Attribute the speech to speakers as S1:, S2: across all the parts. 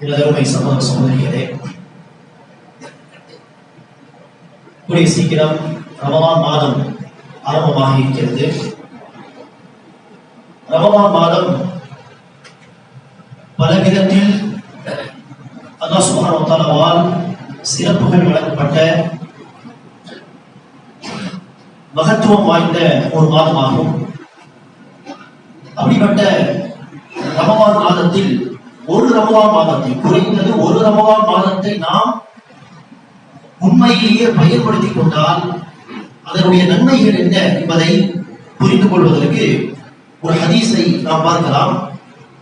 S1: எனதருமை சமூக சகோதரிகளே கூடிய சீக்கிரம் ரமவான் மாதம் ஆரம்பமாக இருக்கிறது. ரமவான் மாதம் பல விதத்தில் அல்லாஹ் சிறப்புகள் வழங்கப்பட்ட மகத்துவம் வாய்ந்த ஒரு மாதமாகும். அப்படிப்பட்ட ரமவான் மாதத்தில் ஒரு ரமவான் மாதத்தை குறைந்தது ஒரு ரமவான் மாதத்தை நாம் உண்மையிலேயே பயன்படுத்திக் கொண்டால் அதனுடைய நன்மைகள் என்ன என்பதை புரிந்து கொள்வதற்கு ஒரு ஹதீஸை நாம் பார்க்கலாம்.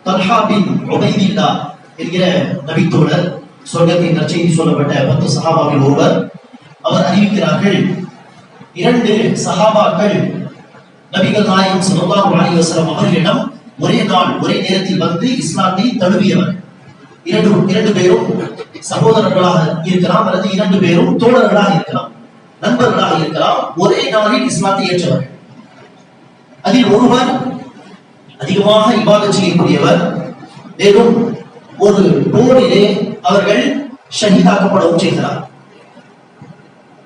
S1: தல்ஹா பின் உபைதில்லா என்கிற நபித்தோழர் சொர்க்கத்தின் நற்செய்தி சொல்லப்பட்ட பத்து சஹாபாவில் ஒருவர் அவர் அறிவிக்கிறார்கள் இரண்டு சகாபாக்கள் நபிகள் நாயகம் ஸல்லல்லாஹு அலைஹி அவர்களிடம் ஒரே நாள் ஒரே நேரத்தில் வந்து இஸ்லாத்தை தழுவியவர். இரண்டு இரண்டு பேரும் சகோதரர்களாக இருக்கலாம் அல்லது இரண்டு பேரும் தோழர்களாக இருக்கலாம் நண்பர்களாக இருக்கலாம் ஒரே நாளில் இஸ்லாத்தை ஏற்றவர். அதில் ஒருவர் அதிகமாக இபாதத் செய்யக்கூடியவர் மேலும் ஒரு போரிலே அவர்கள் ஷஹீதாக்கப்படவும் செய்கிறார்.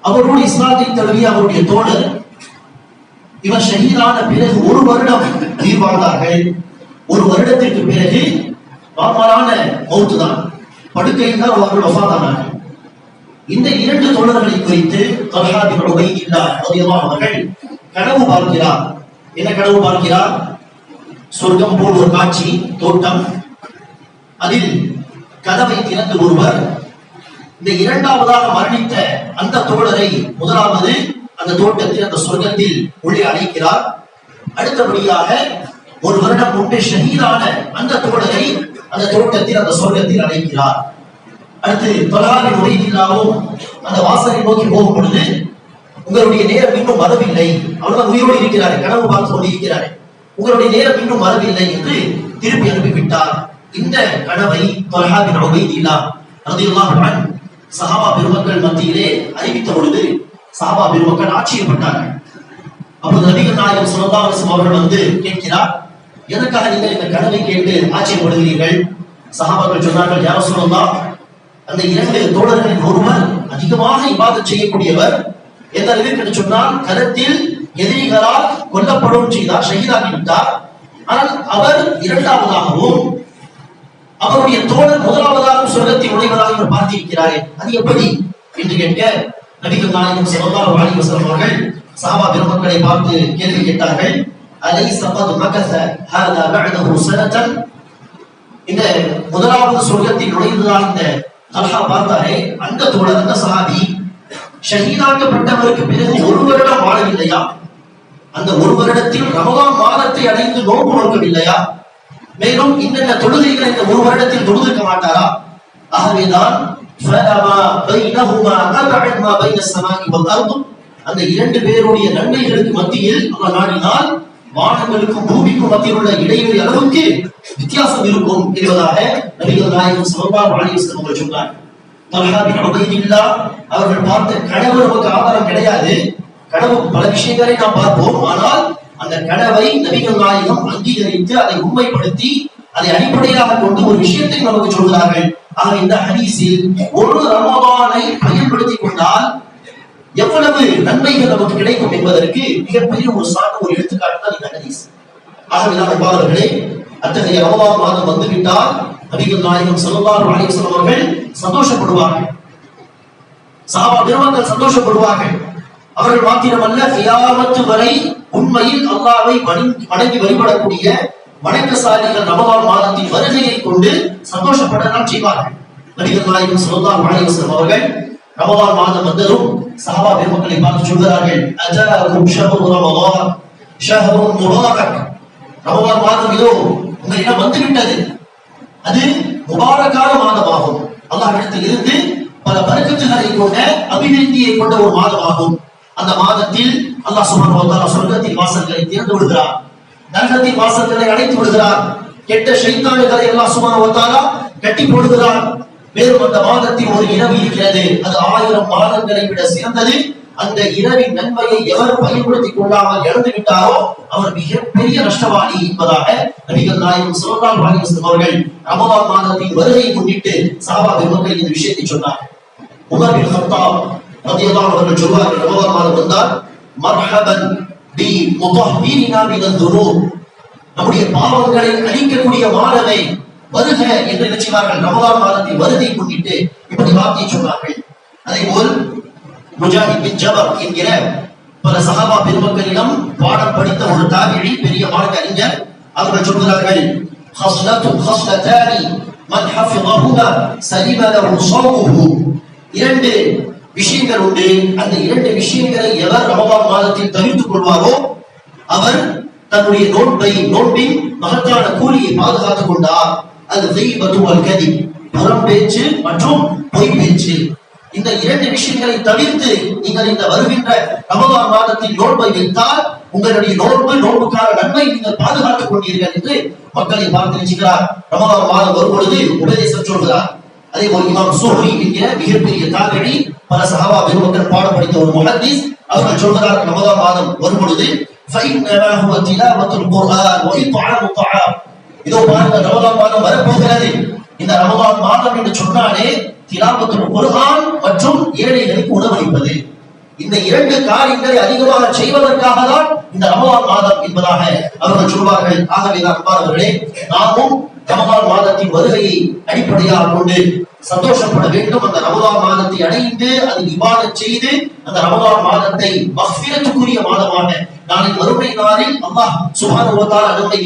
S1: அவரோடு இஸ்லாத்தை தழுவிய அவருடைய தோழர் இவர் ஷஹீதான பிறகு ஒரு வருடம் உயிர் வாழ்ந்தார்கள். ஒரு வருடத்திற்கு பிறகு பாமாலான மௌத்து தான் படுக்கையில் தான் அவர்கள் வஃபாதானார்கள் இந்த இரண்டு தோழர்களை குறித்து தல்ஹா பின் அவர்கள் கனவு பார்க்கிறார். என்ன கனவு பார்க்கிறார்? சொர்க்கம் போல் ஒரு காட்சி தோட்டம். அதில் கதவை திறந்து ஒருவர். இந்த இரண்டாவதாக மரணித்த அந்த தோழரை முதலாவது அந்த தோட்டத்தில் அந்த சொர்க்கத்தில் உள்ளே அழைக்கிறார் அடுத்தபடியாக ஒரு வருடம் முன்பே ஷஹீதான அந்த தோழரை அந்த தோட்டத்தில் அந்த சொர்க்கத்தில் அழைக்கிறார் அடுத்து தொலாவின் உரையில்லாவும் அந்த வாசலை நோக்கி போகும் பொழுது உங்களுடைய நேரம் இன்னும் வரவில்லை. அவ்வளவுதான் உயிரோடு இருக்கிறார் கனவு பார்த்து கொண்டு இருக்கிறார் உங்களுடைய நேரம் இன்னும் வரவில்லை என்று திருப்பி அனுப்பிவிட்டார். இந்த கனவை தொலஹாபின் உபைதில்லா ரலியல்லாஹு அன்ஹு சஹாபா பெருமக்கள் மத்தியிலே அறிவித்த பொழுது சாபா பெருமக்கள் ஆச்சரியப்பட்டார்கள் அப்போது நபிகள் நாயகம் ஸல்லல்லாஹு அவர்கள் வந்து கேட்கிறார் எதற்காக நீங்கள் இந்த கனவை கேட்டு ஆச்சரியப்படுகிறீர்கள் சகாபாக்கள் சொன்னார்கள் யா ரசூலல்லாஹ் அந்த இரண்டு தோழர்களின் ஒருவர் அதிகமாக இபாதத் செய்யக்கூடியவர் எந்த அளவிற்கு? சொன்னால் கருத்தில் எதிரிகளால் கொல்லப்படும் செய்தார் ஷஹீதாகிவிட்டார் ஆனால் அவர் இரண்டாவதாகவும் அவருடைய தோழர் முதலாவதாக சொர்க்கத்தை உடைவதாக இவர் பார்த்திருக்கிறாரே அது எப்படி? என்று கேட்க நபிகள் நாயகம் ஸல்லல்லாஹு அலைஹி வஸல்லம் அவர்கள் பெருமக்களை பார்த்து கேள்வி கேட்டார்கள் அலை கத் மக்கஸ ஹாதா பஅதஹு சனதன்? இந்த முதலாவது சொர்க்கத்தில் நுழைந்ததால் இந்த தல்ஹா பார்த்தாரே அந்த தோழர் அந்த சஹாபி ஷஹீதாக்கப்பட்டவருக்கு பிறகு ஒரு வருடம் வாழவில்லையா? அந்த ஒரு வருடத்தில் ரமதான் மாதத்தை அடைந்து நோன்பு நோக்கவில்லையா? மேலும் இன்னென்ன தொழுகைகளை இந்த ஒரு வருடத்தில் தொழுதிருக்க மாட்டாரா? ஆகவேதான் ஃபலமா பைனஹுமா கதஅன் மா பைன ஸமாஇ வல் அந்த இரண்டு பேருடைய நன்மைகளுக்கு மத்தியில் அவர் நாடினால் வானங்களுக்கும் பூமிக்கும் மத்தியில் உள்ள இடைவெளி அளவுக்கு வித்தியாசம் இருக்கும் என்பதாக நபிகள் நாயகம் சல்லல்லாஹு அலைஹி அவர்கள் சொன்னார் தல்ஹா பின் உபைதில்லா அவர்கள் பார்த்த கனவு நமக்கு ஆதாரம் கிடையாது. கனவு பல விஷயங்களை நாம் பார்ப்போம். ஆனால் அந்த கனவை நபிகள் நாயகம் அங்கீகரித்து அதை உண்மைப்படுத்தி அதை அடிப்படையாக கொண்டு ஒரு விஷயத்தை நமக்கு சொல்கிறார்கள். ஆக இந்த ஹதீஸில் ஒரு ரமபானை பயன்படுத்திக் கொண்டால் எவ்வளவு நன்மைகள் நமக்கு கிடைக்கும் என்பதற்கு மிகப்பெரிய ஒரு சான்று ஒரு எடுத்துக்காட்டு தான் இந்த ஹதீஸ். ஆகவேதான் அன்பாளர்களே அத்தகைய ரமலான் மாதம் வந்துவிட்டால் நபிகள் நாயகம் ஸல்லல்லாஹு அலைஹி சொல்லுவார்கள் சந்தோஷப்படுவார்கள். சாபா பெருமக்கள் சந்தோஷப்படுவார்கள். அவர்கள் மாத்திரமல்ல கியாமத்து வரை உண்மையில் அல்லாவை வணங்கி வழிபடக்கூடிய வணக்கசாலிகள் ரமவான் மாதத்தின் வருகையை கொண்டு சந்தோஷப்படலாம் செய்வார்கள். நபிகள் நாயகம் ஸல்லல்லாஹு அலைஹி அவர்கள் ரமவான் மாதம் வந்ததும் சஹாபா பெருமக்களை பார்த்து சொல்கிறார்கள் அஜாக்கும் ஷஹ்ரு ரமலான் ஷஹ்ரு முபாரக். ரமவான் மாதம் இதோ உங்களிடம் வந்துவிட்டது. அது முபாரக்கான மாதமாகும். அல்லாஹ்விடத்தில் இருந்து பல பரக்கத்துகளை கொண்ட அபிவிருத்தியை கொண்ட ஒரு மாதமாகும். அந்த மாதத்தில் அல்லாஹ் சுப்ஹானஹு சொர்க்கத்தின் வாசல்களை திறந்து விடுகிறார் நரகத்தின் வாசல்களை அடைத்து விடுகிறார். கெட்ட ஷைத்தான்களை எல்லாம் சுப்ஹானஹு ஒத்தாரா கட்டி போடுகிறார். மேலும் அந்த மாதத்தில் ஒரு இரவு இருக்கிறது. அது ஆயிரம் மாதங்களை விட சிறந்தது. அந்த இரவின் நன்மையை எவர் பயன்படுத்திக் கொள்ளாமல் இழந்து விட்டாரோ அவர் மிகப்பெரிய நஷ்டவாளி என்பதாக நபிகள் நாயகம் ஸல்லல்லாஹு அலைஹி அவர்கள் ரமதான் மாதத்தின் வருகையை முன்னிட்டு சாபா பெருமக்கள் இந்த விஷயத்தை சொன்னார் உமர் பின் கத்தாப் ரலியல்லாஹு அவர்கள் சொல்வார்கள் ரமதான் மாதம் வந்தால் மர்ஹபன் பி முதஹ்ஹிரினா மினல் துனூப். நம்முடைய பாவங்களை அழிக்கக்கூடிய மாதமே வருக என்று நினைச்சார்கள் ரமலான் மாதத்தின் வருகை முன்னிட்டு இப்படி வார்த்தையை சொன்னார்கள் அதே போல் முஜாஹித் பின் ஜபர் என்கிற பல சஹாபா பெருமக்களிடம் பாடம் படித்த ஒரு தாபிழி பெரிய மார்க்க அறிஞர் அவர்கள் சொல்கிறார்கள் ஹஸ்லத்து ஹஸ்லத்தானி மன் ஹஃபிظஹுமா சலிம லஹு ஸௌமுஹு இரண்டு விஷயங்கள் உண்டு அந்த இரண்டு விஷயங்களை எவர் ரமபான் மாதத்தில் தவிர்த்துக் கொள்வாரோ அவர் தன்னுடைய நோன்பை நோன்பின் மகத்தான கூலியை பாதுகாத்துக் கொண்டார். அது தெய்வத்து அல் கதி. புறம் பேச்சு மற்றும் பொய் பேச்சு. இந்த இரண்டு விஷயங்களை தவிர்த்து நீங்கள் இந்த வருகின்ற ரமதான் மாதத்தில் நோன்பை வைத்தால் உங்களுடைய நோன்பு நோன்புக்கான நன்மை நீங்கள் பாதுகாத்துக் கொண்டீர்கள் என்று மக்களை பார்த்து நினைச்சுக்கிறார் ரமதான் மாதம் வரும் பொழுது உபதேசம் சொல்கிறார். அதே போல் இமாம் சூஹி என்கிற மிகப்பெரிய தாகடி பல சஹாபா பெருமக்கள் பாடம் படித்த ஒரு முஹத்தீஸ் அவர்கள் சொல்கிறார் ரமலான் மாதம் வரும் பொழுது فإنما هو تلاوة القرآن وإطعام الطعام இதோ பாருங்க ரமலான் மாதம் வரப்போகிறது இந்த ரமலான் மாதம் என்று சொன்னாலே திலாவத்துல் குர்ஆன் மற்றும் ஏழைகளுக்கு உணவளிப்பது இந்த இரண்டு காரியங்களை அதிகமாக செய்வதற்காக தான் இந்த ரமலான் மாதம் என்பதாக அவர்கள் சொல்வார்கள் ஆகவே தான் அன்பானவர்களே நாமும் ரமதான் மாதத்தின் வருகையை அடிப்படையாக கொண்டு சந்தோஷப்பட வேண்டும். அந்த ரமதான் மாதத்தை அடைந்து அதில் இபாதத் செய்து அந்த ரமதான் மாதத்தை மஃபிரத்துக்குரிய மாதமாக நாளை மறுமை நாளில் அல்லாஹ் சுப்ஹானஹு வ தஆலா நம்மை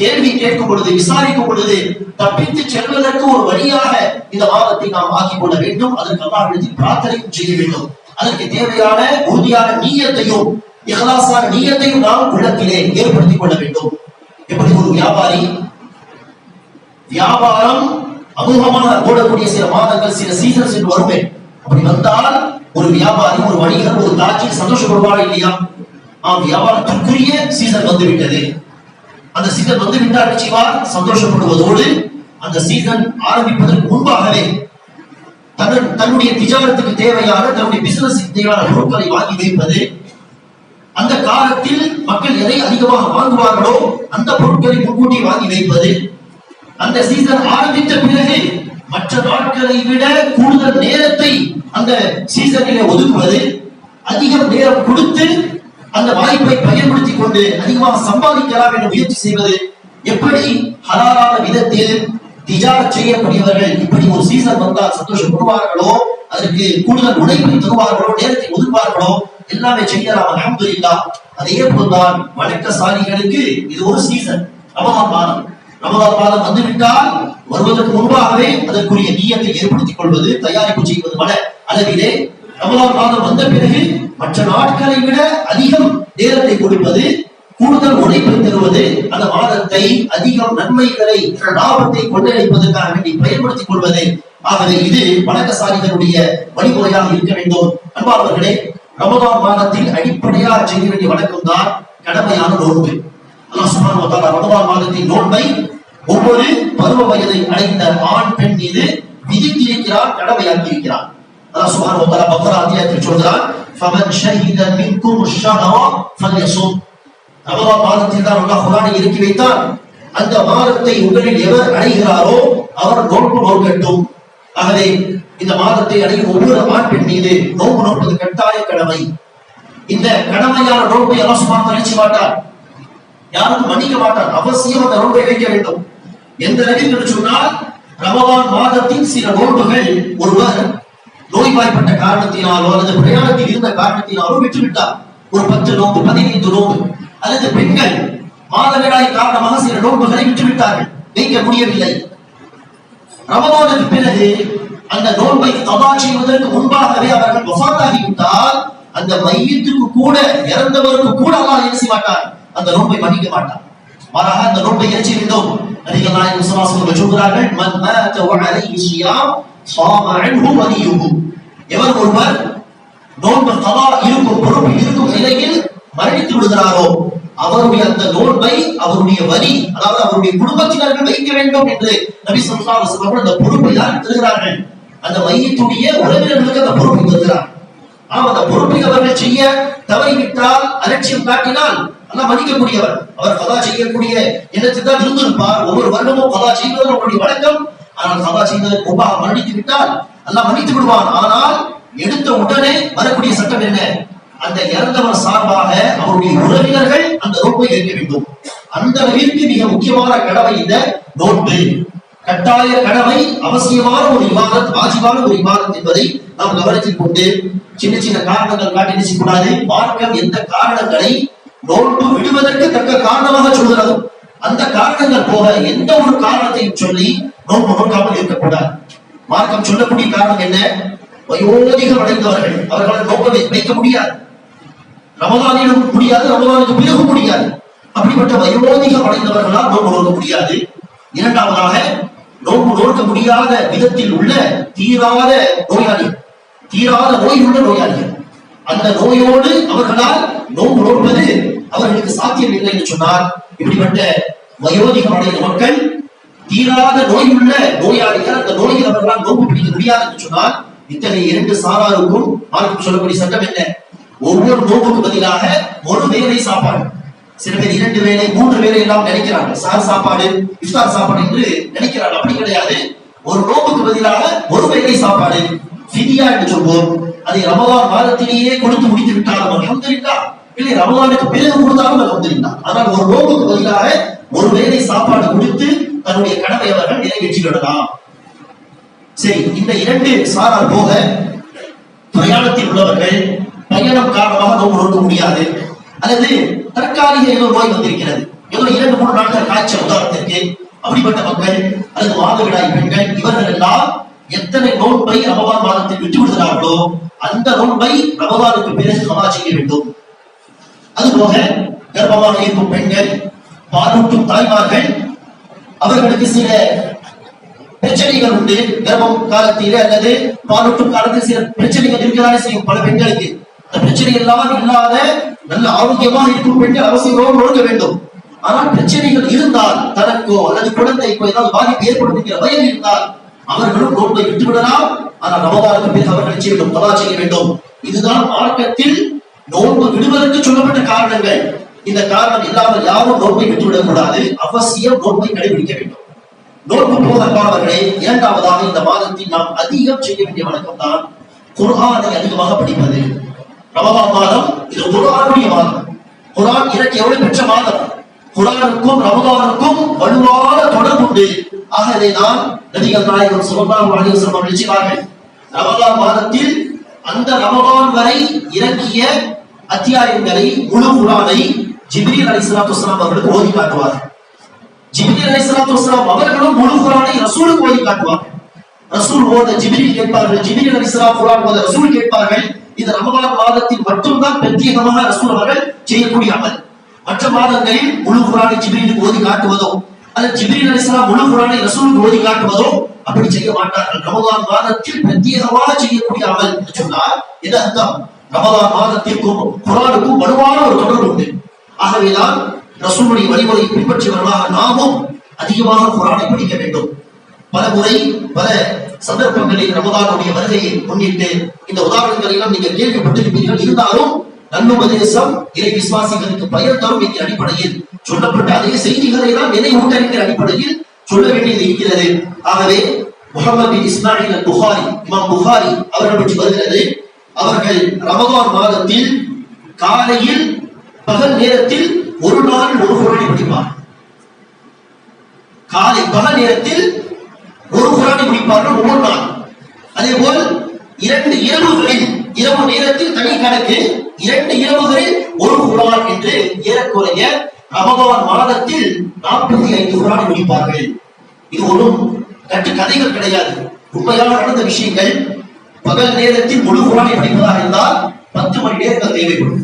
S1: கேள்வி கேட்கும் பொழுது விசாரிக்கும் பொழுது தப்பித்து செல்வதற்கு ஒரு வழியாக இந்த மாதத்தை நாம் ஆக்கிக் கொள்ள வேண்டும். அதற்கு அல்லாஹ்விடத்தில் பிரார்த்தனையும் செய்ய வேண்டும். அதற்கு தேவையான உறுதியான நீயத்தையும் இஹ்லாஸான நீயத்தையும் நாம் உள்ளத்திலே ஏற்படுத்திக் கொள்ள வேண்டும். எப்படி ஒரு வியாபாரி வியாபாரம் அமோகமாக ஓடக்கூடிய சில மாதங்கள் சில சீசன்ஸ் என்று வருமே. அப்படி வந்தால் ஒரு வியாபாரி ஒரு வணிகர் ஒரு தாட்சி சந்தோஷப்படுவாரா இல்லையா? ஆம் வியாபாரத்திற்குரிய சீசன் வந்து விட்டது அந்த சீசன் வந்து விட்டால் நிச்சயமா சந்தோஷப்படுவதோடு அந்த சீசன் ஆரம்பிப்பதற்கு முன்பாகவே தன் தன்னுடைய திஜாரத்துக்கு தேவையான தன்னுடைய பிசினஸ் தேவையான பொருட்களை வாங்கி வைப்பது அந்த காலத்தில் மக்கள் எதை அதிகமாக வாங்குவார்களோ அந்த பொருட்களை முன்கூட்டி வாங்கி வைப்பது அந்த சீசன் ஆரம்பித்த பிறகு மற்ற நாட்களை விட கூடுதல் நேரத்தை அந்த சீசனிலே ஒதுக்குவது அதிகம் நேரம் கொடுத்து அந்த வாய்ப்பை பயன்படுத்திக் கொண்டு அதிகமாக சம்பாதிக்கலாம் என்று முயற்சி செய்வது எப்படி ஹலாலான விதத்தில் திஜாரத் செய்யக்கூடியவர்கள் இப்படி ஒரு சீசன் வந்தால் சந்தோஷப்படுவார்களோ அதற்கு கூடுதல் உழைப்பை தருவார்களோ நேரத்தை ஒதுக்குவார்களோ எல்லாமே செய்யலாம் அல்ஹம்துலில்லாஹ். அதே போல்தான் வணக்கசாலிகளுக்கு இது ஒரு சீசன் ரமலான் மாதம். ரமலான் மாதம் வந்துவிட்டால் வருவதற்கு முன்பாகவே அதற்குரிய நீயத்தை ஏற்படுத்திக் கொள்வது தயாரிப்பு செய்வது மன அளவிலே ரமலான் காலம் வந்த பிறகு மற்ற நாட்களை விட அதிகம் நேரத்தை கொடுப்பது கூடுதல் உழைப்பை தருவது அந்த மாதத்தை அதிகம் நன்மைகளை லாபத்தை கொண்டடைப்பதற்காக வேண்டி பயன்படுத்திக் கொள்வது. ஆகவே இது வழக்கசாரிகளுடைய வழிமுறையாக இருக்க வேண்டும். அன்பாளர்களே ரமதான் மாதத்தில் அடிப்படையாக செய்ய வேண்டிய வழக்கம் தான் கடமையான நோன்பு. அல்லாஹ் சுப்ஹானஹு வ தஆலா ரமலான் மாதத்தின் நோன்பை ஒவ்வொரு பருவ வயதை அடைந்த ஆண் பெண் மீது விதித்திருக்கிறான் கடமையாக்கி இருக்கிறான் அல்லாஹ் சுப்ஹானஹு வ தஆலா பக்ரா அத்தியாயத்தில் சொல்கிறான் ஃபமன் ஷஹித மின்கும் ஷஹர ஃபல்யசும் ரமலான் மாதத்தில் தான் அல்லாஹ் குர்ஆனை இறக்கி வைத்தார். அந்த மாதத்தை உங்களில் எவர் அடைகிறாரோ அவர் நோன்பு நோக்கட்டும். ஆகவே இந்த மாதத்தை அடையும் ஒவ்வொரு ஆண் பெண் மீது நோன்பு நோற்பது கட்டாய கடமை. இந்த கடமையான நோன்பை அல்லாஹ் சுப்ஹானஹு வ தஆலா மாட்டார் யாரும் மன்னிக்க மாட்டார். அவசியம் அந்த நோன்பை வைக்க வேண்டும். எந்த நபி என்று சொன்னால் ரமவான் மாதத்தின் சில நோன்புகள் ஒருவர் நோய்வாய்ப்பட்ட காரணத்தினாலோ அல்லது பிரயாணத்தில் இருந்த காரணத்தினாலோ விட்டுவிட்டார். ஒரு பத்து நோன்பு பதினைந்து நோன்பு அல்லது பெண்கள் மாதவிடாய் காரணமாக சில நோன்புகளை விட்டுவிட்டார்கள். வைக்க முடியவில்லை. ரமவானுக்கு பிறகு அந்த நோன்பை கபா செய்வதற்கு முன்பாகவே அவர்கள் வசாத்தாகிவிட்டால் அந்த மையத்துக்கு கூட இறந்தவருக்கு கூட அல்லாஹ் என்ன செய்ய மாட்டார் அந்த நோன்பை மன்னிக்க மாட்டான். மாறாக அந்த நோன்பை இறைச்சி விட்டோம். நபிகள் நாயகம் ஸல்லல்லாஹு சொல்கிறார்கள் மன் மாத வ ஸியாம் ஸாம அன்ஹு வலியுஹு. எவர் ஒருவர் நோன்பு கபா இருக்கும் பொறுப்பு இருக்கும் நிலையில் மரணித்து விடுகிறாரோ அவருடைய அந்த நோன்பை அவருடைய வரி அதாவது அவருடைய குடும்பத்தினர்கள் வைக்க வேண்டும் என்று நபி ஸல்லல்லாஹு அலைஹி அந்த பொறுப்பை யார் தருகிறார்கள். அந்த மையத்துடைய உறவினர்களுக்கு அந்த பொறுப்பை தருகிறார். ஆம் அந்த பொறுப்பை அவர்கள் செய்ய தவறிவிட்டால் அலட்சியம் காட்டினால் அல்லாஹ் மன்னிக்கக்கூடியவர். அவர் கதா செய்யக்கூடிய எண்ணத்தில் தான் இருந்திருப்பார்? ஒவ்வொரு வருடமும் கதா செய்வது அவருடைய வழக்கம். ஆனால் கதா செய்வதற்கு முன்பாக மன்னித்து விட்டால் அல்லாஹ் மன்னித்து விடுவான். ஆனால் எடுத்த உடனே வரக்கூடிய சட்டம் என்ன? அந்த இறந்தவர் சார்பாக அவருடைய உறவினர்கள் அந்த நோன்பை ஏற்க வேண்டும். அந்த அளவிற்கு மிக முக்கியமான கடமை இந்த நோன்பு. கட்டாய கடமை அவசியமான ஒரு விவாதம் வாஜிபான ஒரு விவாதம் என்பதை நாம் கவனத்தில் கொண்டு சின்ன சின்ன காரணங்கள் காட்டி என்ன செய்யக்கூடாது மார்க்கம் எந்த காரணங்களை நோன்பு விடுவதற்கு தக்க காரணமாக சொல்கிறது அந்த காரணங்கள் போக எந்த ஒரு காரணத்தையும் சொல்லி நோன்பு நோக்காமல் இருக்கக்கூடாது. மார்க்கம் சொல்லக்கூடிய காரணம் என்ன? வயோதிகம் அடைந்தவர்கள் அவர்களால் நோக்க வைக்க முடியாது. ரமதானிலும் முடியாது ரமதானுக்கு பிறகு முடியாது. அப்படிப்பட்ட வயோதிகம் அடைந்தவர்களால் நோன்பு நோக்க முடியாது. இரண்டாவதாக நோன்பு நோக்க முடியாத விதத்தில் உள்ள தீராத நோயாளிகள் தீராத நோய் உள்ள நோயாளிகள் அந்த நோயோடு அவர்களால் நோன்பு நோற்பது அவர்களுக்கு சாத்தியம் இல்லை என்று சொன்னால் இப்படிப்பட்ட வயோதிகம் அடைந்த மக்கள் தீராத நோய் உள்ள நோயாளிகள் அந்த நோயில் அவர்களால் நோக்கு பிடிக்க முடியாது என்று சொன்னால் இத்தகைய இரண்டு சாராருக்கும் மார்க்கம் சொல்லக்கூடிய சட்டம் என்ன? ஒவ்வொரு நோம்புக்கு பதிலாக ஒரு வேலை சாப்பாடு. சில பேர் இரண்டு வேளை மூன்று வேலை எல்லாம் நினைக்கிறாங்க. சார் சாப்பாடு இஃப்தார் சாப்பாடு என்று நினைக்கிறாங்க. அப்படி கிடையாது. ஒரு நோம்புக்கு பதிலாக ஒரு வேலை சாப்பாடு. ஃபிதியா என்று சொல்வோம். அதை ரமவான் மாதத்திலேயே கொடுத்து முடித்து விட்டாலும் அலமதுல்லா இல்லை ரமலானுக்கு பிறகு கொடுத்தாலும் அல்ஹம்துலில்லாஹ் ஆனால் ஒரு நோக்கு பதிலாக ஒரு வேளை சாப்பாடு கொடுத்து தன்னுடைய கடமை அவர்கள் நிறைவேற்றி விடலாம் சரி இந்த இரண்டு சாரார் போக பிரயாணத்தில் உள்ளவர்கள் பயணம் காரணமாக நோம்பு நோக்க முடியாது. அல்லது தற்காலிக ஏதோ நோய் வந்திருக்கிறது. ஏதோ இரண்டு மூணு நாட்கள் காய்ச்சல் உதாரணத்திற்கு அப்படிப்பட்ட மக்கள் அல்லது மாதவிடாய் பெண்கள் இவர்கள் எல்லாம் எத்தனை நோன்பை ரமபான் மாதத்தில் விட்டு விடுகிறார்களோ அந்த நோன்பை ரமபானுக்கு பிறகு கமா செய்ய வேண்டும். அதுபோக கர்ப்பமாக இருக்கும் பெண்கள் பாலூட்டும் தாய்மார்கள் அவர்களுக்கு சில பிரச்சனைகள் உண்டு. கர்ப்பம் காலத்திலே அல்லது பாலூட்டும் காலத்தில் சில பிரச்சனைகள் இருக்கதானே செய்யும் பல பெண்களுக்கு. அந்த பிரச்சனை எல்லாம் இல்லாத நல்ல ஆரோக்கியமாக இருக்கும் பெண்கள் அவசியமாக ஒழுங்க வேண்டும். ஆனால் பிரச்சனைகள் இருந்தால் தனக்கோ அல்லது குழந்தைக்கோ ஏதாவது பாதிப்பு ஏற்படுத்துகிற வயல் இருந்தால் அவர்களும் நோன்பை விட்டு விடலாம் ஆனால் ரமதானுக்கு பிறகு அவர்கள் செய்ய வேண்டும்? தலா செய்ய வேண்டும். இதுதான் மார்க்கத்தில் நோன்பு விடுவதற்கு சொல்லப்பட்ட காரணங்கள். இந்த காரணம் இல்லாமல் யாரும் நோன்பை விட்டுவிடக் கூடாது அவசியம் நோன்பை கடைபிடிக்க வேண்டும். நோன்பு போதற்கானவர்களே இரண்டாவதாக இந்த மாதத்தில் நாம் அதிகம் செய்ய வேண்டிய வழக்கம் தான் குர்ஆனை அதிகமாக படிப்பது. ரமலான் மாதம் இது குர்ஆனுடைய மாதம். குரான் இறக்கி எவ்வளவு பெற்ற மாதம்? குரானுக்கும் ரமதானுக்கும் வலுவான தொடர்பு உண்டு. ஆகவே தான் நபிகள் நாயகம் ஸல்லல்லாஹு அலைஹி வஸல்லம் அவர்கள் செய்வார்கள் மாதத்தில் அந்த ரமதான் வரை இறக்கிய அத்தியாயங்களை முழு குரானை ஜிப்ரீல் அலைஹிஸ்ஸலாத்து வஸலாம் அவர்களுக்கு ஓதி காட்டுவார். ஜிப்ரீல் அலைஹிஸ்ஸலாத்து வஸலாம் அவர்களும் முழு குரானை ரசூலுக்கு ஓதி காட்டுவார். ரசூல் ஓத ஜிப்ரீல் கேட்பார்கள் ஜிப்ரீல் அலைஹிஸ்ஸலாம் குரான் ஓத ரசூல் கேட்பார்கள். இது ரமலான் மாதத்தில் மட்டும்தான் பிரத்யேகமாக ரசூல் அவர்கள் செய்யக்கூடிய அமல். மற்ற மாதங்களில் முழு குரானை ஜிப்ரீலுக்கு ஓதி காட்டுவதோ அல்லது ஜிப்ரீல் சலாம் முழு குரானை ரசூலுக்கு ஓதி காட்டுவதோ அப்படி செய்ய மாட்டார்கள். ரமலான் மாதத்தில் பிரத்யேகமாக செய்யக்கூடிய அமல் என்று சொன்னால் இது அர்த்தம்? ரமதான் மாதத்திற்கும் குரானுக்கும் வலுவான ஒரு தொடர்பு உண்டு. ஆகவேதான் ரசூலுடைய வழிமுறையை பின்பற்றியவர்களாக நாமும் அதிகமாக குரானை படிக்க வேண்டும். பல முறை பல சந்தர்ப்பங்களில் ரமதானுடைய வருகையை முன்னிட்டு இந்த உதாரணங்களை எல்லாம் நீங்கள் கேள்விப்பட்டிருப்பீர்கள். இருந்தாலும் நல்லுபதேசம் இறை விசுவாசிகளுக்கு பயன் தரும் என்கிற அடிப்படையில் சொல்லப்பட்ட அதே செய்திகளை தான் நினைவூட்டல் அடிப்படையில் சொல்ல வேண்டியது இருக்கிறது. ஆகவே முகமது பின் இஸ்மாயில் புகாரி இமாம் புகாரி அவர்கள் பற்றி வருகிறது. அவர்கள் ரமதான் மாதத்தில் காலையில் பகல் நேரத்தில் ஒரு நாள் ஒரு குரானை படிப்பார். காலை பகல் நேரத்தில் ஒரு குரானை முடிப்பார்கள் ஒவ்வொரு நாள் அதே போல் இரண்டு இரவுகளில் இரவு நேரத்தில் தனி கணக்கு இரண்டு இரவுகளில் ஒரு குரான் என்று ஏறக்குறைய ரமதான் மாதத்தில் நாற்பத்தி ஐந்து குரானை முடிப்பார்கள் இது ஒன்றும் கட்டு கதைகள் கிடையாது. உண்மையாக நடந்த விஷயங்கள் பகல் நேரத்தில் முழு குரானை படிப்பதாக இருந்தால் பத்து மணி நேரங்கள் தேவைப்படும்.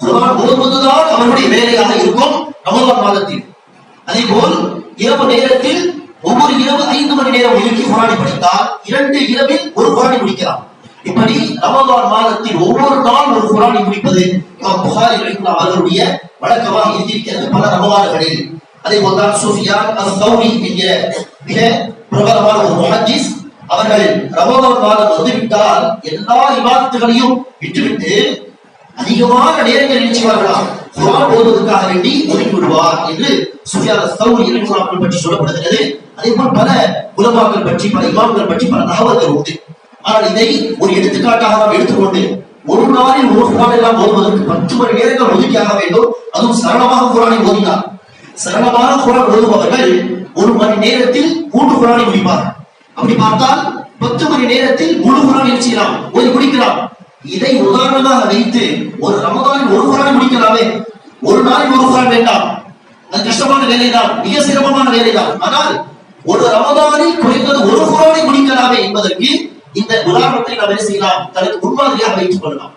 S1: குரான் ஓதுவதுதான் அவனுடைய வேலையாக இருக்கும் ரமலான் மாதத்தில். அதே போல் இரவு நேரத்தில் ஒவ்வொரு இரவு ஐந்து மணி நேரம் ஒதுக்கி குரானை படித்தால் இரண்டு இரவில் ஒரு குரானை முடிக்கலாம். இப்படி ரமதான் மாதத்தில் ஒவ்வொரு நாள் ஒரு குரானை முடிப்பது புகாரி அவர்களுடைய வழக்கமாக இருந்திருக்கிறது பல ரமவான்களில் அதே போல்தான் சுஃபியான் அஸ் சௌரி என்கிற மிக பிரபலமான ஒரு முஹஜிஸ் அவர்கள் ரமதான் மாதம் வந்துவிட்டால் எல்லா விவாதத்துகளையும் விட்டுவிட்டு அதிகமான நேரங்கள் நினைச்சுவார்களாம் குரான் ஓதுவதற்காக வேண்டி ஒதுக்கி விடுவார் என்று சுஃபியான் சௌரி இலக்குறாக்கள் பற்றி சொல்லப்படுகிறது. அதே போல் பல உலமாக்கள் பற்றி பல இமாம்கள் பற்றி பல தகவல்கள் உண்டு. ஆனால் இதை ஒரு எடுத்துக்காட்டாக நாம் எடுத்துக்கொண்டு ஒரு நாளில் ஒரு குரான் எல்லாம் ஓதுவதற்கு பத்து மணி நேரங்கள் ஒதுக்கியாக வேண்டும். அதுவும் சரளமாக குரானை ஓதினார் சரளமாக குரான் ஓதுபவர்கள் ஒரு மணி நேரத்தில் மூன்று குரானை முடிப்பார்கள். அப்படி பார்த்தால் பத்து மணி நேரத்தில் முழு குரான் செய்யலாம் ஓதி முடிக்கலாம் இதை உதாரணமாக வைத்து ஒரு ரமதானில் ஒரு குரான் முடிக்கலாமே ஒரு நாளில் ஒரு குரான் வேண்டாம். அது கஷ்டமான வேலைதான். மிக சிரமமான வேலைதான். ஆனால் ஒரு ரமதானில் குறைந்தது ஒரு குரானை முடிக்கலாமே என்பதற்கு இந்த உதாரணத்தை நாம் என்ன செய்யலாம்? தனக்கு முன்மாதிரியாக வைத்துக் கொள்ளலாம்.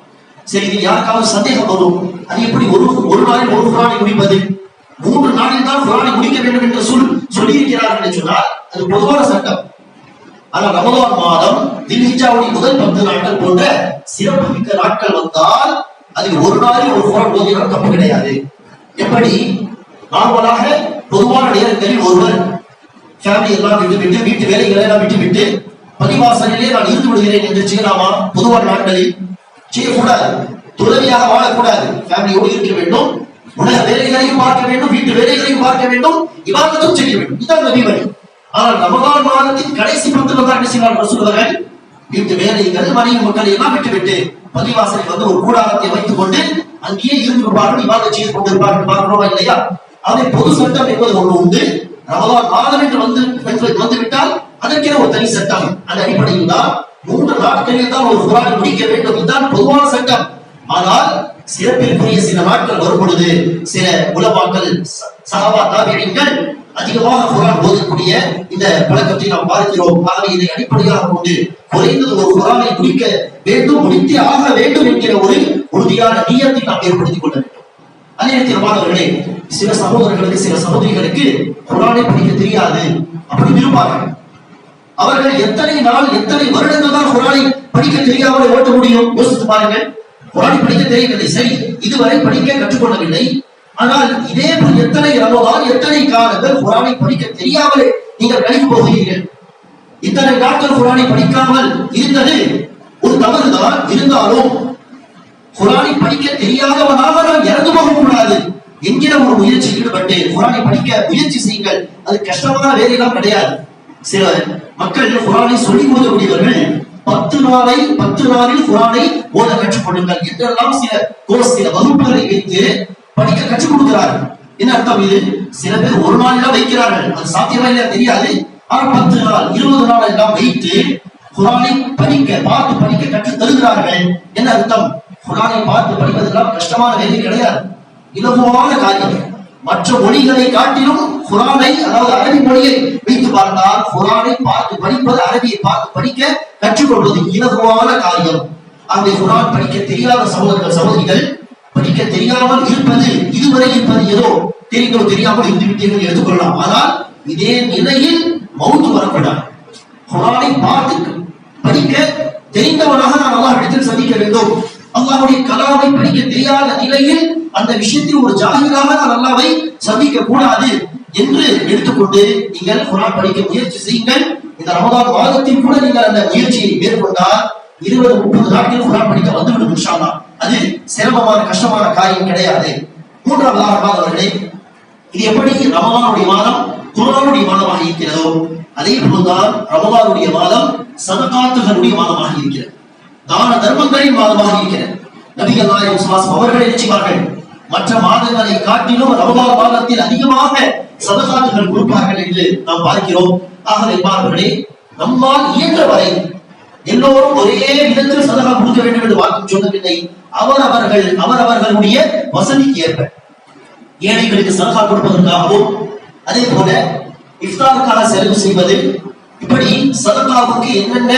S1: சரி இது யாருக்காவது சந்தேகம் வரும்? அது எப்படி ஒரு ஒரு நாளில் ஒரு குரானை முடிப்பது மூன்று நாளில் தான் குரானை முடிக்க வேண்டும் என்று சொல் சொல்லியிருக்கிறார் என்று சொன்னால் அது பொதுவான சட்டம். ஆனா ரமதான் மாதம் தில்ஹிஜாவுடைய முதல் பத்து நாட்கள் போன்ற சிறப்பு மிக்க நாட்கள் வந்தால் அதில் ஒரு நாளில் ஒரு குரான் ஓதினால் தப்பு கிடையாது. எப்படி? நார்மலாக பொதுவான நேரங்களில் ஒருவர் ஃபேமிலி எல்லாம் விட்டு விட்டு வீட்டு வேலைகளை எல்லாம் விட்டு விட்டு பரிவாசலிலே நான் இருந்து விடுகிறேன் என்று செய்யலாமா? பொதுவான நாட்களில் செய்யக்கூடாது. துறவியாக வாழக்கூடாது. ஃபேமிலியோடு இருக்க வேண்டும். உலக வேலைகளையும் பார்க்க வேண்டும். வீட்டு வேலைகளையும் பார்க்க வேண்டும். இவாதத்தும் செய்ய வேண்டும். இதுதான் நபி வழி. ஆனால் ரமகான் மாதத்தின் கடைசி பத்துல தான் என்ன செய்வார் சொல்லுவார்கள் வீட்டு வேலைகள் மனைவி மக்களை எல்லாம் விட்டுவிட்டு பள்ளிவாசலில் வந்து ஒரு கூடாரத்தை வைத்துக் கொண்டு அங்கேயே இருந்திருப்பார்கள் இவாதம் செய்து கொண்டிருப்பார்கள் பார்க்கிறோமா இல்லையா? அதை பொது சட்டம் என்பது ஒன்று உண்டு. ரமதான் மாதம் என்று வந்து வந்து விட்டால் அதற்கென ஒரு தனி சட்டம். அந்த அடிப்படையில் தான் மூன்று நாட்களில் தான் ஒரு குரானை முடிக்க வேண்டும். இதுதான் பொதுவான சட்டம். ஆனால் சிறப்பிற்குரிய சில நாட்கள் வரும் பொழுது சில உலமாக்கள் ச- சஹாபா அதிகமாக குரான் போதக்கூடிய இந்த பழக்கத்தை நாம் பார்க்கிறோம். ஆகவே இதை அடிப்படையாக கொண்டு குறைந்தது ஒரு குரானை முடிக்க வேண்டும் முடித்தே ஆக வேண்டும் என்கிற ஒரு உறுதியான நீயத்தை நாம் ஏற்படுத்திக் கொள்ள வேண்டும். அதே நேரத்தில் மாணவர்களே சில சகோதரர்களுக்கு சில சகோதரிகளுக்கு குரானை படிக்க தெரியாது. அப்படி இருப்பார்கள் அவர்கள் எத்தனை நாள் எத்தனை வருடங்கள் தான் குரானை படிக்க தெரியாமல் ஓட்ட முடியும்? யோசித்து பாருங்கள். குரானை படிக்க தெரியவில்லை. சரி இதுவரை படிக்க கற்றுக்கொள்ளவில்லை. ஆனால் இதே போல் எத்தனை ரமதான் எத்தனை காலங்கள் குரானை படிக்க தெரியாமலே நீங்கள் கழிந்து போகிறீர்கள்? இத்தனை நாட்கள் குரானை படிக்காமல் இருந்தது ஒரு தவறுதான் இருந்தாலும் குரானை படிக்க தெரியாதவனாக நாம் இறந்து கூடாது என்கிற ஒரு முயற்சி ஈடுபட்டு குரானை படிக்க முயற்சி செய்யுங்கள். அது கஷ்டமான வேலையெல்லாம் கிடையாது. சில மக்கள் குரானை சொல்லி ஓதக்கூடியவர்கள் பத்து நாளை பத்து நாளில் குரானை ஓத கற்றுக் கொள்ளுங்கள் என்றெல்லாம் சில கோர்ஸ் சில வகுப்புகளை வைத்து படிக்க கற்றுக் கொடுக்கிறார்கள் என்ன அர்த்தம் இது? சில பேர் ஒரு நாளில் வைக்கிறார்கள். அது சாத்தியமா இல்லையா தெரியாது. ஆனா பத்து நாள் இருபது நாள் எல்லாம் வைத்து குரானை படிக்க பார்த்து படிக்க கற்று தருகிறார்கள். என்ன அர்த்தம்? குரானை பார்த்து படிப்பதெல்லாம் கஷ்டமான வேலை கிடையாது. இலகுவான காரியம். மற்ற மொழிகளை காட்டிலும் குரானை அதாவது அரபி மொழியை வைத்து பார்த்தால் குரானை பார்த்து படிப்பது அரபியை பார்த்து படிக்க கற்றுக்கொள்வது இலகுவான காரியம். அந்த குரான் படிக்க தெரியாத சகோதரர்கள் சகோதரிகள் படிக்க தெரியாமல் இருப்பது இதுவரை இருப்பது ஏதோ தெரிந்தோ தெரியாமல் இருந்துவிட்டீர்கள் எடுத்துக்கொள்ளலாம். ஆனால் இதே நிலையில் மௌத்து வரக்கூடாது. குரானை பார்த்து படிக்க தெரிந்தவனாக நான் அல்லாஹ் இடத்தில் சந்திக்க வேண்டும். அல்லாஹுடைய கலாவை படிக்க தெரியாத நிலையில் அந்த விஷயத்தில் ஒரு ஜாகிராக நான் அல்லாவை சந்திக்க கூடாது என்று எடுத்துக்கொண்டு நீங்கள் குரான் படிக்க முயற்சி செய்யுங்கள். இந்த ரமதான் மாதத்தில் கூட நீங்கள் அந்த முயற்சியை மேற்கொண்டால் இருபது முப்பது நாட்கள் குரான் படிக்க வந்துவிடும் இன்ஷா தான் அது சிரமமான கஷ்டமான காரியம் கிடையாது. மூன்றாவதாக அவர்களே இது எப்படி ரமவானுடைய மாதம் குரானுடைய மாதமாக இருக்கிறதோ அதே போல்தான் ரமவானுடைய மாதம் சதகாத்துகளுடைய மாதமாக இருக்கிறது. தான தர்மங்களின் மாதமாக இருக்கிறது. நபிகள் நாயகம் சுவாசம் அவர்கள் நினைச்சுவார்கள் மற்ற மாதங்களை காட்டிலும் ரமலான் மாதத்தில் அதிகமாக சதகாத்துகள் கொடுப்பார்கள் என்று நாம் பார்க்கிறோம். ஆகவே பார்வர்களே நம்மால் இயன்ற வரை எல்லோரும் ஒரே விதத்தில் சதகா கொடுக்க வேண்டும் என்று வாக்கு சொல்லவில்லை அவரவர்கள் அவரவர்களுடைய வசதிக்கு ஏற்ப. ஏழைகளுக்கு சதகா கொடுப்பதற்காகவும் அதே போல இஃப்தாருக்காக செலவு செய்வது இப்படி சதகாவுக்கு என்னென்ன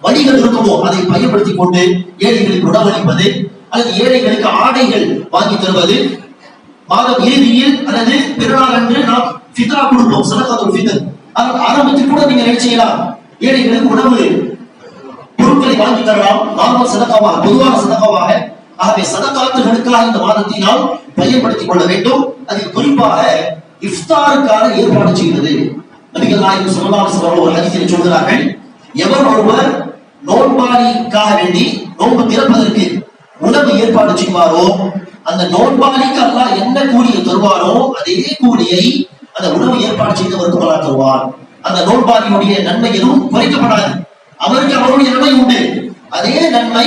S1: வழிகள் இருக்குமோ அதை பயன்படுத்திக் கொண்டு ஏழைகளுக்கு உணவளிப்பது அல்லது ஏழைகளுக்கு ஆடைகள் வாங்கி தருவது மாதம் இறுதியில் அல்லது பிறநாள் அன்று நாம் ஃபித்ரா கொடுப்போம் சதகாத்துல் ஃபித்ர். அதன் ஆரம்பத்தில் கூட நீங்க என்ன செய்யலாம்? ஏழைகளுக்கு உணவு பொருட்களை வாங்கி தரலாம். நார்மல் சதகாவாக பொதுவான சதகாவாக ஆகவே சதகாத்துகளுக்காக இந்த மாதத்தை நாம் பயன்படுத்திக் கொள்ள வேண்டும். அதில் குறிப்பாக இஃப்தாருக்கான ஏற்பாடு செய்வது நபிகள் நாயகம் ஸல்லல்லாஹு அலைஹி ஒரு ஹதீஸில் சொல்கிறார்கள் எவர் ஒருவர் நோன்பாளிக்காக வேண்டி நோன்பு திறப்பதற்கு உணவு ஏற்பாடு செய்வாரோ அந்த நோன்பாளிக்கு அல்லாஹ் என்ன கூலியை தருவாரோ அதே கூலியை அந்த உணவு ஏற்பாடு செய்தவருக்கு அல்லாஹ் தருவார் அந்த நோன்பாளியுடைய நன்மை எதுவும் குறைக்கப்படாது. அவருக்கு அவருடைய நன்மை உண்டு. அதே நன்மை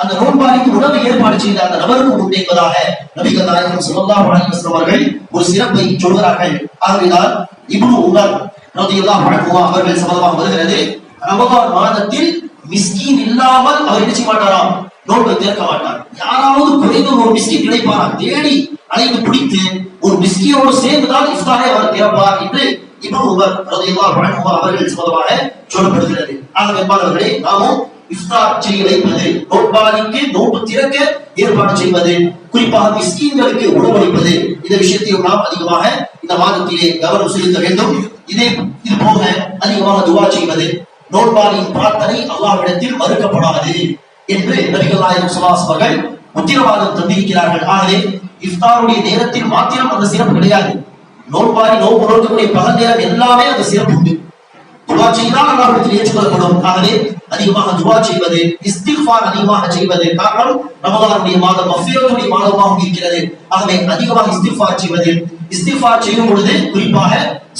S1: அந்த நோன்பாளிக்கு உணவு ஏற்பாடு செய்த அந்த நபருக்கு உண்டு என்பதாக நபிகள் நாயகம் ஸல்லல்லாஹு அவர்கள் ஒரு சிறப்பை சொல்கிறார்கள் ஆகவேதான் இப்னு உமர் ரலியல்லாஹு அன்ஹு அவர்கள் சம்பந்தமாக வருகிறது. ரமதான் மாதத்தில் மிஸ்கின் இல்லாமல் அவர் என்ன செய்ய மாட்டாராம்? நோன்பை திறக்க மாட்டார். யாராவது குறைந்த ஒரு மிஸ்கின் கிடைப்பாரா? தேடி அலைந்து பிடித்து ஒரு மிஸ்கியோடு சேர்ந்துதான் இஃப்தாரை அவர் திறப்பார் என்று இப்னு உமர் ரலியல்லாஹு அன்ஹு அவர்கள் சம்பந்தமாக சொல்லப்படுகிறது. ஆக என்பார்களே நாமும் இஃப்தார் செய்ய வைப்பது நோன்பாளிக்கு நோன்பு திறக்க ஏற்பாடு செய்வது குறிப்பாக மிஸ்கீன்களுக்கு உணவளிப்பது இந்த விஷயத்தையும் நாம் அதிகமாக இந்த மாதத்திலே கவனம் செலுத்த வேண்டும். இதே இது போக அதிகமாக துவா செய்வது நோன்பாளியின் பிரார்த்தனை அல்லாவிடத்தில் மறுக்கப்படாது என்று நபிகள் நாயகம் சுல்லாஸ் அவர்கள் உத்திரவாதம் தந்திருக்கிறார்கள். ஆகவே இஃப்தாருடைய நேரத்தில் மாத்திரம் அந்த சிறப்பு கிடையாது. நோன்பாரி நோன்பு நோக்கக்கூடிய பகல் நேரம் எல்லாமே அந்த சிறப்பு உண்டு. துவா செய்தால் அல்லாஹிடத்தில் ஏற்றுக்கொள்ளப்படும். ஆகவே அதிகமாக துவா செய்வது இஸ்திஃபார் அதிகமாக செய்வது காரணம் ரமதானுடைய மாதம் மஃபிரத்துடைய மாதமாக இருக்கிறது. ஆகவே அதிகமாக இஸ்திஃபார் செய்வது இஸ்திஃபார் செய்யும் பொழுது குறிப்பாக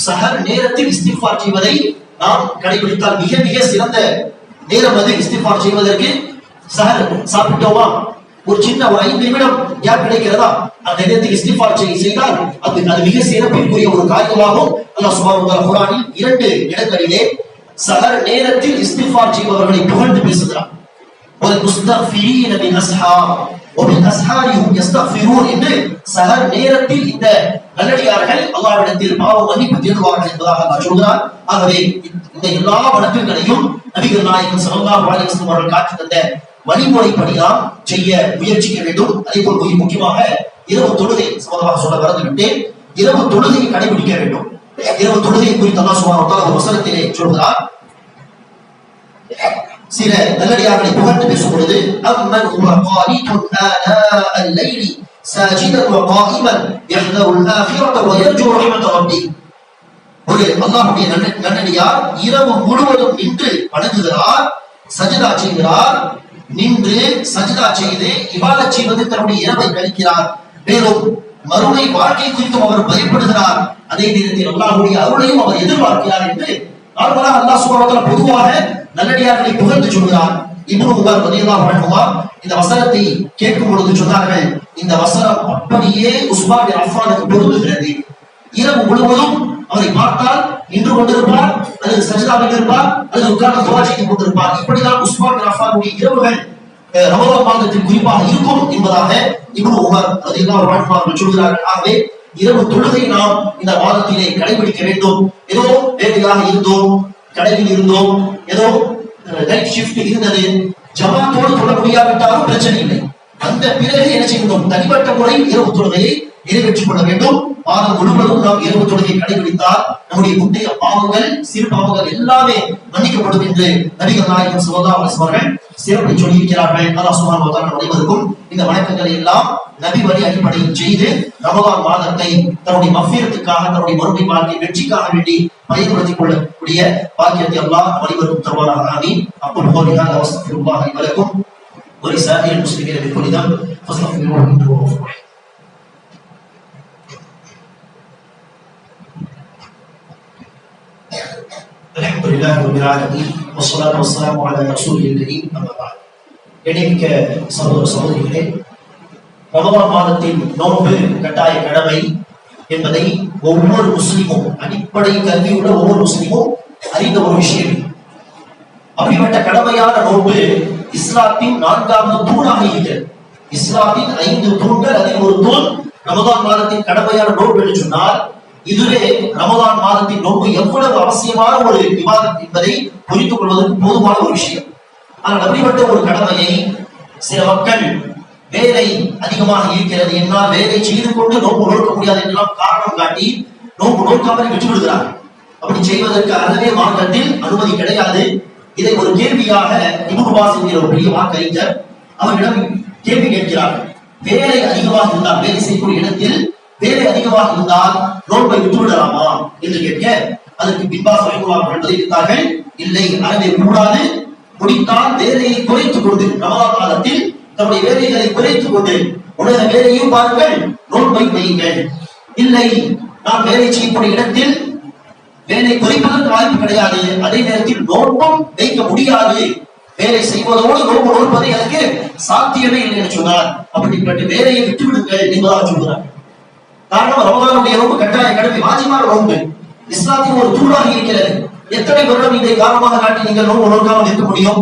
S1: சஹர் நேரத்தில் இஸ்திஃபார் செய்வதை நாம் கடைபிடித்தால் மிக மிக சிறந்த நேரம் அது இஸ்திஃபார் செய்வதற்கு. சஹர் சாப்பிட்டோமா? ஒரு சின்ன ஒரு ஐந்து நிமிடம் கேப் கிடைக்கிறதா? அந்த நேரத்தில் இஸ்திஃபார் செய்தால் அது அது மிக சிறப்பிற்குரிய ஒரு காரியமாகும். அல்லாஹ் சுபான் குரானில் இரண்டு இடங்களிலே சகர் நேரத்தில் இஸ்திஃபார் செய்பவர்களை புகழ்ந்து பேசுகிறார். ஒரு அல்லாவிடத்தில் பாவ மன்னிப்பு தேடுவார்கள் என்பதாக அல்லாஹ் ஆகவே இந்த எல்லா வழக்குகளையும் நபிகள் நாயகன் சல்லா வாலிஸ்லம் அவர்கள் காட்டி தந்த வழிமுறைப்படி செய்ய முயற்சிக்க வேண்டும். அதே போல் முக்கியமாக இரவு தொழுகை சம்பந்தமாக சொல்ல மறந்துவிட்டு இரவு தொழுகையை கடைபிடிக்க வேண்டும். இரவு தொழுகை குறித்து அல்லா சுபாவத்தால் ஒரு வசனத்திலே சொல்கிறார் சில நல்லடியார்களை புகழ்ந்து பேசும் பொழுது அம்மன் ஹுவ காரிதுன் ஆனாஅ அல்லைலி சாஜிதன் வ காயிமன் யஹ்தரு அல்-ஆஃபிரத வ யர்ஜு ரஹ்மத ரப்பி. ஒரு அல்லாஹ்வுடைய நன்னடியார் இரவு முழுவதும் நின்று வணங்குகிறார் சஜிதா செய்கிறார் நின்று சஜிதா செய்து இவாதச் செய்வது தன்னுடைய இரவை கழிக்கிறார். மேலும் மறுமை வாழ்க்கை குறித்தும் அவர் பயப்படுகிறார். அதே நேரத்தில் அல்லாஹுடைய அருளையும் அவர் எதிர்பார்க்கிறார் என்று நார்மலாக அல்லாஹ் சுபாவத்தில் பொதுவாக நல்லடியார்களை புகழ்ந்து சொல்கிறார். இப்னு உமர் ரலியல்லாஹு அன்ஹுமா இந்த வசனத்தை கேட்கும் பொழுது சொன்னார்கள் இந்த வசனம் அப்படியே உஸ்மான் பின் அஃபானுக்கு பொருந்துகிறது. இரவு முழுவதும் அவரை பார்த்தால் நின்று கொண்டிருப்பார் அல்லது சஜிதாவில் இருப்பார் அல்லது உட்கார்ந்து துவா செய்து கொண்டிருப்பார். இப்படிதான் உஸ்மான் பின் அஃபானுடைய இரவுகள் அஹ், மாதத்தில் குறிப்பாக இருக்கும் என்பதாக இவன் உமர் அது அன்ஹு அவர்கள் சொல்கிறார்கள். ஆகவே இரவு தொழுகை நாம் இந்த மாதத்திலே கடைபிடிக்க வேண்டும். ஏதோ வேலையாக இருந்தோம் கடையில் இருந்தோம் ஏதோ நைட் ஷிஃப்ட் இருந்தது. ஜமாத்தோடு தொழ முடியாவிட்டாலும் பிரச்சனை இல்லை. அந்த பிறகு என்ன செய்யணும்? தனிப்பட்ட முறையில் இரவு தொழுகையை நிறைவேற்றிக் கொள்ள வேண்டும். மாதம் முழுவதும் நாம் இரவு தொழுகை கடைபிடித்தால் நம்முடைய முந்தைய பாவங்கள் சிறு பாவங்கள் எல்லாமே மன்னிக்கப்படும் என்று நபிகள் நாயகம் சுகதா அவர்கள் சிறப்பை சொல்லியிருக்கிறார்கள். அல்லாஹ் சுபான் அனைவருக்கும் இந்த வணக்கங்களை எல்லாம் நபி வழி அடிப்படையில் செய்து ரமதான் மாதத்தை தன்னுடைய மஃபியத்துக்காக தன்னுடைய மறுமை வாழ்க்கை வெற்றிக்காக வேண்டி பயன்படுத்திக் கொள்ளக்கூடிய பாக்கியத்தை எல்லாம் அனைவருக்கும் தருவாராக. ஆமி அப்போ போலிதான் அவசரத்தில் அனைவருக்கும் ஒரு சாதியில் முஸ்லிம்களை கொண்டுதான் رب العالمين والصلاة والسلام على رسوله الكريم أما بعد இணைமிக்க சகோதர சகோதரிகளே ரமலான் மாதத்தின் நோன்பு கட்டாய கடமை என்பதை ஒவ்வொரு முஸ்லிமும் அடிப்படை கல்வியுள்ள ஒவ்வொரு முஸ்லிமும் அறிந்த ஒரு விஷயம் அப்படிப்பட்ட கடமையான நோன்பு இஸ்லாத்தின் நான்காவது தூணாக இருக்கிறது இஸ்லாத்தின் ஐந்து தூண்கள் அதில் ஒரு தூண் ரமதான் மாதத்தின் கடமையான நோன்பு என்று சொன்னால் இதுவே ரமதான் மாதத்தின் நோன்பு எவ்வளவு அவசியமான ஒரு விவாதம் என்பதை புரிந்து கொள்வதற்கு போதுமான ஒரு விஷயம். ஆனால் அப்படிப்பட்ட ஒரு கடமையை சில மக்கள் வேலை அதிகமாக இருக்கிறது என்னால் வேலை செய்து கொண்டு நோன்பு நோக்க முடியாது என்றெல்லாம் காரணம் காட்டி நோன்பு நோக்காமல் விட்டுவிடுகிறார் அப்படி செய்வதற்கு அறவே மார்க்கத்தில் அனுமதி கிடையாது. இதை ஒரு கேள்வியாக இபுபாஸ் என்கிற ஒரு பெரிய வாக்கறிஞர் அவரிடம் கேள்வி கேட்கிறார்கள். வேலை அதிகமாக இருந்தால் வேலை செய்யக்கூடிய இடத்தில் வேலை அதிகமாக இருந்தால் நோன்பை விட்டுவிடலாமா என்று கேட்க அதற்கு பின்பாஸ் அவர்கள் பதிலளித்தார்கள் இல்லை அறவே கூடாது முடித்தால் வேலையை குறைத்துக் கொண்டு ரமலா காலத்தில் தம்முடைய வேலைகளை குறைத்துக் கொண்டு உலக வேலையும் பாருங்கள் நோன்பை வையுங்கள். இல்லை நாம் வேலை செய்யக்கூடிய இடத்தில் வேலை குறைப்பதற்கு வாய்ப்பு கிடையாது. அதே நேரத்தில் நோன்பும் வைக்க முடியாது. வேலை செய்வதோடு நோன்பு நோற்பது எனக்கு சாத்தியமே இல்லை என்று சொன்னார். அப்படிப்பட்ட வேலையை விட்டுவிடுங்கள் என்பதாக சொல்கிறார்கள். காரணம் ரமதானுடைய நோன்பு கட்டாய கடமை வாஜிமான நோன்பு. இஸ்லாத்தின் ஒரு தூணாக இருக்கிறது. எத்தனை வருடம் இதை காரணமாக காட்டி நீங்கள் நோன்பு நோக்காமல் இருக்க முடியும்?